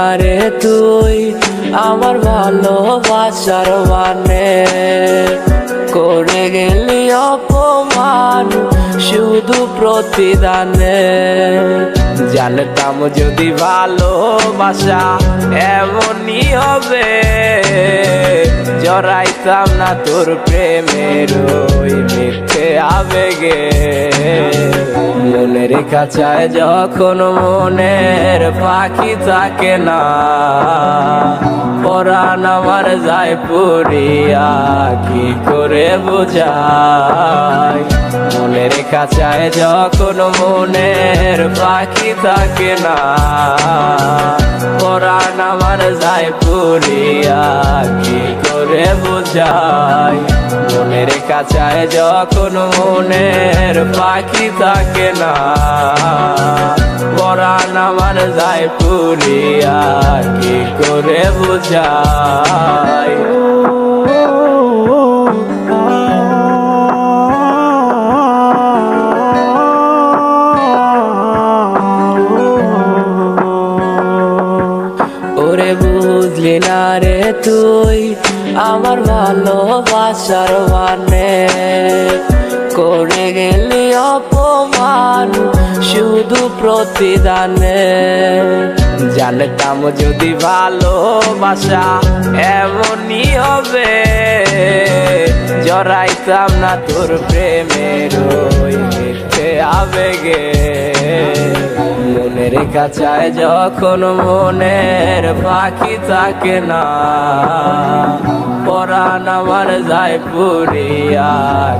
আরে তুই আমার ভালোবাসার মানে। করে গেলি অপমান শুধু প্রতিদানে। জানতাম যদি ভালোবাসা এমনই হবে। জড়াইতাম না তোর প্রেমের ওই মিথ্যে আবেগে। মনের কাছায় যখন মনের পাখি থাকে না, পরাণ আমার যায় পুরিয়া কি করে বোঝায়? মনের কাছায় যখন মনের পাখি থাকে না যায় পুরিয়া কি করে বোঝাই? মনের কাছায় যখন মনের পাখি থাকে না পরাণ আমার যায় পুরিয়া কি করে বোঝায় বুঝলি তুই? আমার ভালোবাসার মানে করে গেলি অপমান, শুধু প্রতিদানে। জানতাম যদি ভালোবাসা এমনই হবে, জড়াইতাম না তোর প্রেমের ওই মিথ্যে মনের কাছায় যখন মনের পাখি থাকে না। পরাণ আমার যায় পুরিয়া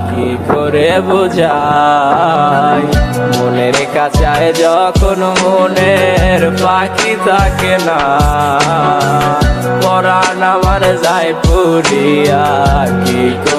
কি করে বোঝায় মনের কাছায় যখন মনের পাখি থাকে না, পরাণ আমার যায় পুরিয়া কি করে